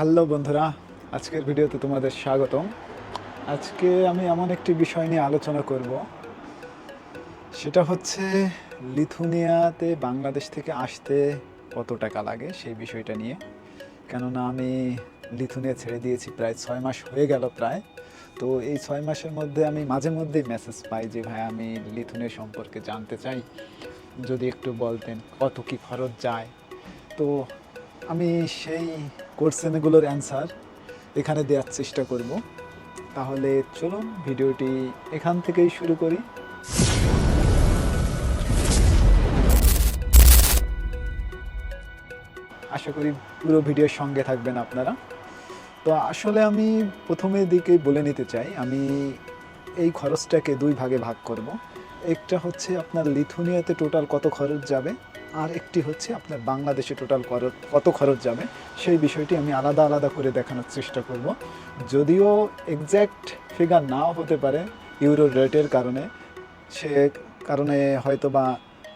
Hello বন্ধুরা, আজকের ভিডিওতে তোমাদের স্বাগতম। আজকে আমি এমন একটি বিষয় নিয়ে আলোচনা করব। সেটা হচ্ছে, লিথুনিয়াতে বাংলাদেশ থেকে আসতে কত টাকা লাগে সেই বিষয়টা নিয়ে। কেননা আমি লিথুনিয়া ছেড়ে দিয়েছি, প্রায় ছয় মাস হয়ে গেল প্রায়। তো এই ছয় মাসের মধ্যে আমি মাঝে মধ্যেই মেসেজ পাই যে, ভাই, আমি লিথুনিয়া সম্পর্কে জানতে চাই। যদি একটু বলতেন কত কি খরচ যায়? তো আমি সেই কোশ্চেনগুলোর অ্যান্সার এখানে দেওয়ার চেষ্টা করব। তাহলে চলুন ভিডিওটি এখান থেকেই শুরু করি। আশা করি পুরো ভিডিওর সঙ্গে থাকবেন আপনারা। তো আসলে আমি প্রথমের দিকেই বলে নিতে চাই, আমি এই খরচটাকে দুই ভাগে ভাগ করব। একটা হচ্ছে আপনার লিথুনিয়াতে টোটাল কত খরচ যাবে, আর একটি হচ্ছে আপনার বাংলাদেশে টোটাল খরচ, কত খরচ যাবে, সেই বিষয়টি আমি আলাদা আলাদা করে দেখানোর চেষ্টা করব। যদিও এক্স্যাক্ট ফিগার নাও হতে পারে ইউরো রেটের কারণে, সে কারণে হয়তো বা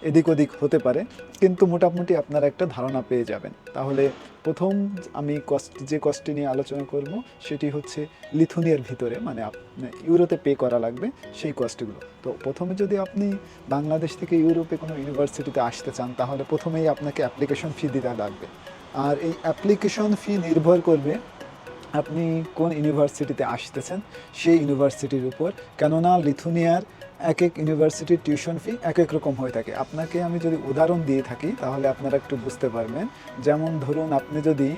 এদিক ওদিক হতে পারে, কিন্তু মোটামুটি আপনারা একটা ধারণা পেয়ে যাবেন। তাহলে প্রথম আমি কস্ট যে কস্টটি নিয়ে আলোচনা করব, সেটি হচ্ছে লিথুনিয়ার ভিতরে মানে আপ- ইউরোতে পে করা লাগবে সেই কস্টগুলো তো প্রথমে যদি আপনি বাংলাদেশ থেকে ইউরোপে কোনো ইউনিভার্সিটিতে আসতে চান, তাহলে প্রথমেই আপনাকে অ্যাপ্লিকেশন ফি দিতে লাগবে। আর এই অ্যাপ্লিকেশন ফি নির্ভর করবে আপনি কোন ইউনিভার্সিটিতে আসতেছেন, সেই ইউনিভার্সিটির উপর। কেননা লিথুনিয়ার এক এক ইউনিভার্সিটির টিউশন ফি এক এক রকম হয়ে থাকে। আপনাকে আমি যদি উদাহরণ দিয়ে থাকি, তাহলে আপনারা একটু বুঝতে পারবেন। যেমন ধরুন, আপনি যদি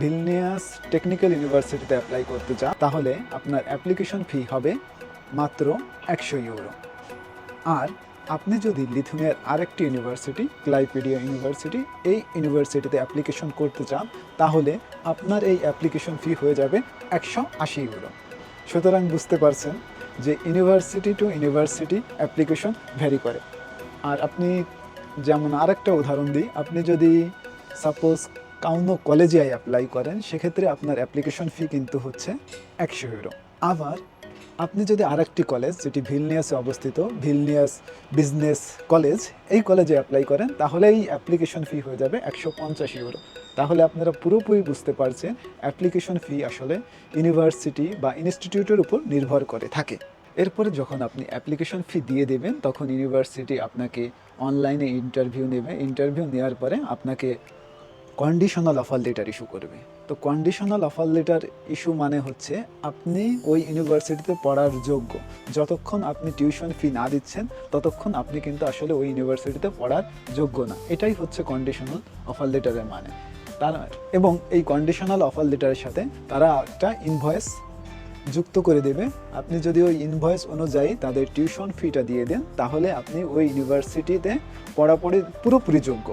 ভিলনিয়াস টেকনিক্যাল ইউনিভার্সিটিতে অ্যাপ্লাই করতে চান, তাহলে আপনার অ্যাপ্লিকেশন ফি হবে মাত্র একশো ইউরো। আর আপনি যদি লিথুনিয়ার আরেকটি ইউনিভার্সিটি, ক্লাইপিডিয়া ইউনিভার্সিটি, এই ইউনিভার্সিটিতে অ্যাপ্লিকেশন করতে চান, তাহলে আপনার এই অ্যাপ্লিকেশন ফি হয়ে যাবে একশো আশি ইউরো সুতরাং বুঝতে পারছেন যে university to university application vary করে। আর আপনি যেমন আরেকটা উদাহরণ দিই, আপনি যদি সাপোজ কাউনো কলেজে অ্যাপ্লাই করেন, সেক্ষেত্রে আপনার অ্যাপ্লিকেশন ফি কিন্তু হচ্ছে একশো ইউরো। আবার আপনি যদি আরেকটি কলেজ যেটি ভিলনিয়াসে অবস্থিত, ভিলনিয়াস বিজনেস কলেজ এই কলেজে অ্যাপ্লাই করেন তাহলে এই অ্যাপ্লিকেশন ফি হয়ে যাবে একশো পঞ্চাশ ইউরো তাহলে আপনারা পুরোপুরি বুঝতে পারছেন অ্যাপ্লিকেশন ফি আসলে ইউনিভার্সিটি বা ইনস্টিটিউটের উপর নির্ভর করে থাকে। এরপরে যখন আপনি অ্যাপ্লিকেশন ফি দিয়ে দেবেন, তখন ইউনিভার্সিটি আপনাকে অনলাইনে ইন্টারভিউ নেবে। ইন্টারভিউ নেওয়ার পরে আপনাকে কন্ডিশনাল অফার লেটার ইস্যু করবে। তো কন্ডিশনাল অফার লেটার ইস্যু মানে হচ্ছে আপনি ওই ইউনিভার্সিটিতে পড়ার যোগ্য। যতক্ষণ আপনি টিউশন ফি না দিচ্ছেন, ততক্ষণ আপনি কিন্তু আসলে ওই ইউনিভার্সিটিতে পড়ার যোগ্য না। এটাই হচ্ছে কন্ডিশনাল অফার লেটারের মানে। তারা এবং এই কন্ডিশনাল অফার লেটারের সাথে তারা একটা ইনভয়েস যুক্ত করে দেবে। আপনি যদি ওই ইনভয়েস অনুযায়ী তাদের টিউশন ফিটা দিয়ে দেন, তাহলে আপনি ওই ইউনিভার্সিটিতে পড়াপড়ি পুরোপুরি যোগ্য।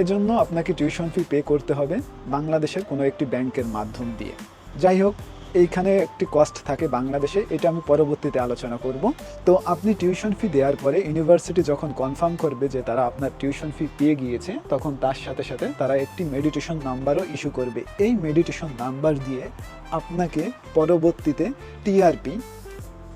এজন্য আপনাকে টিউশন ফি পে করতে হবে বাংলাদেশের কোনো একটি ব্যাংকের মাধ্যম দিয়ে। যাই হোক, এইখানে একটি কস্ট থাকে বাংলাদেশে, এটা আমি পরবর্তীতে আলোচনা করব। তো আপনি টিউশন ফি দেওয়ার পরে ইউনিভার্সিটি যখন কনফার্ম করবে যে তারা আপনার টিউশন ফি পেয়ে গিয়েছে, তখন তার সাথে সাথে তারা একটি মেডিটেশন নাম্বারও ইস্যু করবে। এই মেডিটেশন নাম্বার দিয়ে আপনাকে পরবর্তীতে টিআরপি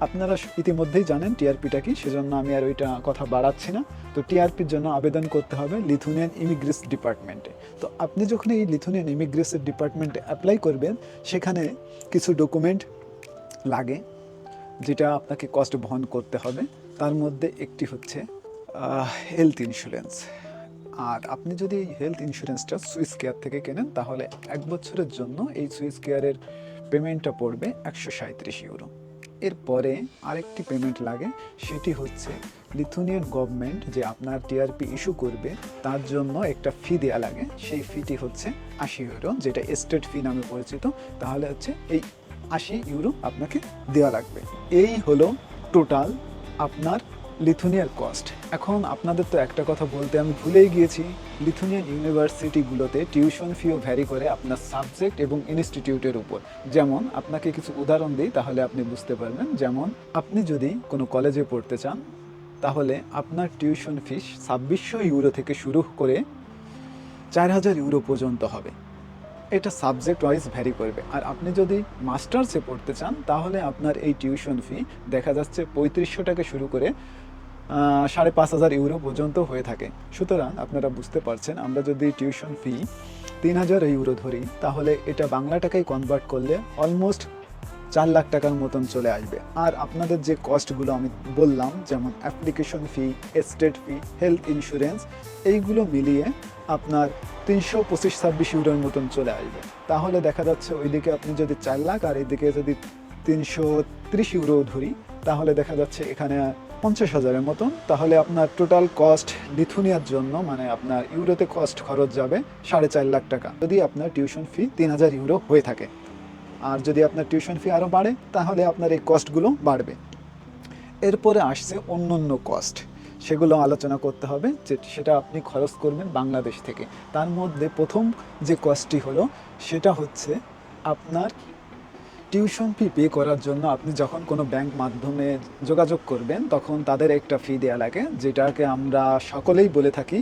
আপনারা ইতিমধ্যেই জানেন টিআরপিটা কি, সেজন্য আমি আর ওইটা কথা বাড়াচ্ছি না। তো টিআরপির জন্য আবেদন করতে হবে লিথুনিয়ান ইমিগ্রেস ডিপার্টমেন্টে। তো আপনি যখন এই লিথুনিয়ান ইমিগ্রেসের ডিপার্টমেন্টে অ্যাপ্লাই করবেন, সেখানে কিছু ডকুমেন্ট লাগে, যেটা আপনাকে কষ্ট বহন করতে হবে। তার মধ্যে একটি হচ্ছে হেলথ ইন্স্যুরেন্স। আর আপনি যদি হেলথ ইন্স্যুরেন্সটা সুইস কেয়ার থেকে কেনেন, তাহলে এক বছরের জন্য এই সুইস কেয়ারের পেমেন্টটা পড়বে একশো সাঁত্রিশ ইউরো। এরপরে আরেকটি পেমেন্ট লাগে, সেটি হচ্ছে লিথুনিয়ান গভর্নমেন্ট যে আপনার টিআরপি ইস্যু করবে, তার জন্য একটা ফি দেওয়া লাগে। সেই ফিটি হচ্ছে আশি ইউরো যেটা স্টেট ফি নামে পরিচিত। তাহলে হচ্ছে এই আশি ইউরো আপনাকে দেওয়া লাগবে। এই হলো টোটাল আপনার লিথুনিয়ার কস্ট এখন আপনাদের তো একটা কথা বলতে আমি ভুলেই গিয়েছি, লিথুনিয়ান ইউনিভার্সিটিগুলোতে টিউশন ফিও ভ্যারি করে আপনার সাবজেক্ট এবং ইনস্টিটিউটের উপর। যেমন, আপনাকে কিছু উদাহরণ দিই, তাহলে আপনি বুঝতে পারবেন। যেমন, আপনি যদি কোনো কলেজে পড়তে চান, তাহলে আপনার টিউশন ফিস ছাব্বিশশো ইউরো থেকে শুরু করে চার হাজার ইউরো পর্যন্ত হবে। এটা সাবজেক্ট ওয়াইজ ভ্যারি করবে। আর আপনি যদি মাস্টার্সে পড়তে চান, তাহলে আপনার এই টিউশন ফি দেখা যাচ্ছে পঁয়ত্রিশশো টাকা শুরু করে সাড়ে পাঁচ হাজার ইউরো পর্যন্ত হয়ে থাকে। সুতরাং আপনারা বুঝতে পারছেন, আমরা যদি টিউশন ফি তিন হাজার ইউরো ধরি, তাহলে এটা বাংলা টাকায় কনভার্ট করলে অলমোস্ট চার লাখ টাকার মতন চলে আসবে। আর আপনাদের যে কস্টগুলো আমি বললাম, যেমন application fee estate fee health insurance এইগুলো মিলিয়ে আপনার তিনশো পঁচিশ, ছাব্বিশ ইউরোর মতন চলে আসবে। তাহলে দেখা যাচ্ছে ওইদিকে আপনি যদি চার লাখ আর এইদিকে যদি তিনশো ত্রিশ ইউরো ধরি, তাহলে দেখা যাচ্ছে এখানে পঞ্চাশ হাজারের মতন, তাহলে আপনার টোটাল কস্ট লিথুনিয়ার জন্য মানে আপনার ইউরোতে কস্ট খরচ যাবে সাড়ে চার লাখ টাকা। যদি আপনার টিউশন ফি তিন হাজার ইউরো হয়ে থাকে। আর যদি আপনার টিউশন ফি আরও বাড়ে, তাহলে আপনার এই কস্টগুলো বাড়বে। এরপরে আসছে অন্য অন্য কস্ট সেগুলো আলোচনা করতে হবে, যে সেটা আপনি খরচ করবেন বাংলাদেশ থেকে। তার মধ্যে প্রথম যে কস্টটি হলো, সেটা হচ্ছে আপনার টিউশন ফি পে করার জন্য আপনি যখন কোনো ব্যাংক মাধ্যমে যোগাযোগ করবেন, তখন তাদের একটা ফি দেওয়া লাগে, যেটাকে আমরা সকলেই বলে থাকি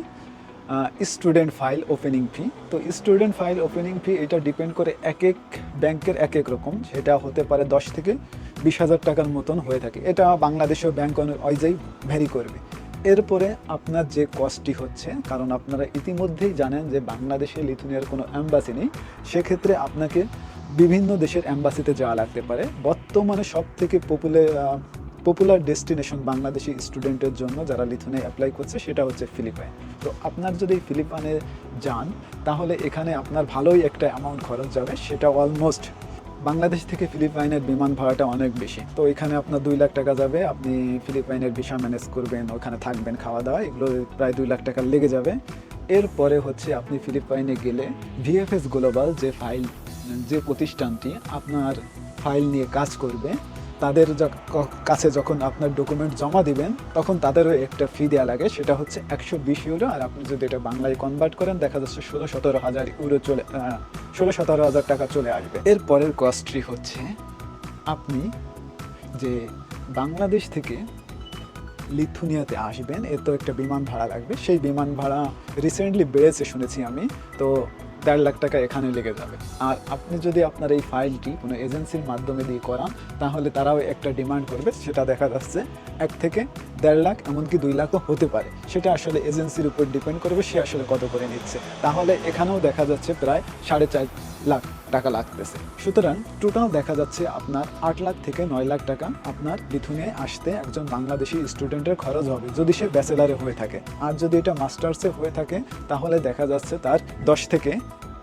স্টুডেন্ট ফাইল ওপেনিং ফি তো স্টুডেন্ট ফাইল ওপেনিং ফি এটা ডিপেন্ড করে এক এক ব্যাংকের এক এক রকম। সেটা হতে পারে দশ থেকে বিশ হাজার টাকার মতন হয়ে থাকে। এটা বাংলাদেশের ব্যাংক অনুযায়ী ভ্যারি করবে। এরপরে আপনার যে কস্টটি হচ্ছে, কারণ আপনারা ইতিমধ্যেই জানেন যে বাংলাদেশে লিথুনিয়ার কোনো অ্যাম্বাসি নেই, সেক্ষেত্রে আপনাকে বিভিন্ন দেশের অ্যাম্বাসিতে যাওয়া লাগতে পারে। বর্তমানে সব থেকে পপুলার পপুলার ডেস্টিনেশন বাংলাদেশি স্টুডেন্টের জন্য যারা লিথুনে অ্যাপ্লাই করছে সেটা হচ্ছে ফিলিপাইন তো আপনার যদি ফিলিপাইনে যান, তাহলে এখানে আপনার ভালোই একটা অ্যামাউন্ট খরচ যাবে, সেটা অলমোস্ট বাংলাদেশ থেকে ফিলিপাইনের বিমান ভাড়াটা অনেক বেশি। তো এখানে আপনার দুই লাখ টাকা যাবে, আপনি ফিলিপাইনের ভিসা ম্যানেজ করবেন, ওখানে থাকবেন খাওয়া দাওয়া এগুলো প্রায় দুই লাখ টাকা লেগে যাবে। এরপরে হচ্ছে আপনি ফিলিপাইনে গেলে ভিএফএস গ্লোবাল যে ফাইল যে প্রতিষ্ঠানটি আপনার ফাইল নিয়ে কাজ করবে, তাদের কাছে যখন আপনার ডকুমেন্ট জমা দিবেন, তখন তাদেরও একটা ফি দেওয়া লাগে, সেটা হচ্ছে একশো বিশ ইউরো আর আপনি যদি এটা বাংলায় কনভার্ট করেন, দেখা যাচ্ছে ষোলো সতেরো হাজার ইউরো চলে ষোলো সতেরো হাজার টাকা চলে আসবে। এর পরের কস্টটি হচ্ছে আপনি যে বাংলাদেশ থেকে লিথুনিয়াতে আসবেন, এর তো একটা বিমান ভাড়া লাগবে। সেই বিমান ভাড়া রিসেন্টলি বেড়েছে শুনেছি আমি। তো দেড় লাখ টাকা এখানে লেগে যাবে। আর আপনি যদি আপনার এই ফাইলটি কোনো এজেন্সির মাধ্যমে দিয়ে করান, তাহলে তারাও একটা ডিমান্ড করবে, সেটা দেখা যাচ্ছে। এক থেকে দেড় লাখ, এমনকি দুই লাখও হতে পারে। সেটা আসলে এজেন্সির উপর ডিপেন্ড করবে, সে আসলে কত করে নিচ্ছে। তাহলে এখানেও দেখা যাচ্ছে প্রায় সাড়ে চার লাখ টাকা লাগতেছে। সুতরাং টোটাল দেখা যাচ্ছে আপনার আট লাখ থেকে নয় লাখ টাকা আপনার লিথুনিয়ায় আসতে একজন বাংলাদেশি স্টুডেন্টের খরচ হবে, যদি সে ব্যাচেলারে হয়ে থাকে। আর যদি এটা মাস্টার্সে হয়ে থাকে, তাহলে দেখা যাচ্ছে তার দশ থেকে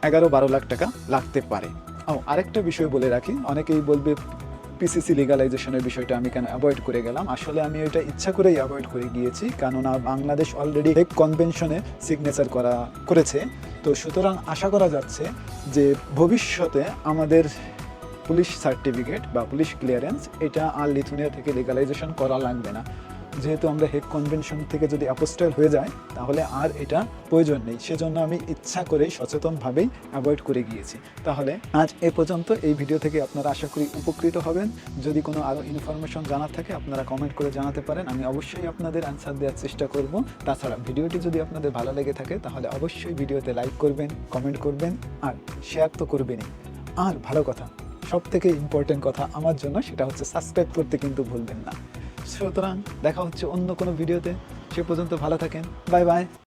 এগারো বারো লাখ টাকা লাগতে পারে। ও, আরেকটা বিষয় বলে রাখি, অনেকেই বলবে পিসিসি লিগালাইজেশনের বিষয়টা আমি কেন অ্যাভয়েড করে গেলাম? আসলে আমি ওইটা ইচ্ছা করেই অ্যাভয়েড করে গিয়েছি, কেননা বাংলাদেশ অলরেডি এক কনভেনশনে সিগনেচার করা, করেছে। তো সুতরাং আশা করা যাচ্ছে যে ভবিষ্যতে আমাদের পুলিশ সার্টিফিকেট বা পুলিশ ক্লিয়ারেন্স এটা আর লিথুনিয়া থেকে লিগালাইজেশন করা লাগবে না। যেহেতু আমরা হেগ কনভেনশন থেকে যদি অ্যাপোস্টাইল হয়ে যায়, তাহলে আর এটা প্রয়োজন নেই। সেজন্য আমি ইচ্ছা করে সচেতনভাবেই অ্যাভয়েড করে গিয়েছি। তাহলে আজ এ পর্যন্ত এই ভিডিও থেকে আপনারা আশা করি উপকৃত হবেন। যদি কোনো আরও ইনফরমেশন জানার থাকে, আপনারা কমেন্ট করে জানাতে পারেন। আমি অবশ্যই আপনাদের অ্যান্সার দেওয়ার চেষ্টা করব। তাছাড়া ভিডিওটি যদি আপনাদের ভালো লেগে থাকে, তাহলে অবশ্যই ভিডিওতে লাইক করবেন কমেন্ট করবেন, আর শেয়ার তো করবেনই। আর ভালো কথা সব থেকে ইম্পর্টেন্ট কথা আমার জন্য, সেটা হচ্ছে সাবস্ক্রাইব করতে কিন্তু ভুলবেন না। সুতরাং দেখা হচ্ছে অন্য কোনো ভিডিওতে। সে পর্যন্ত ভালো থাকেন। Bye bye.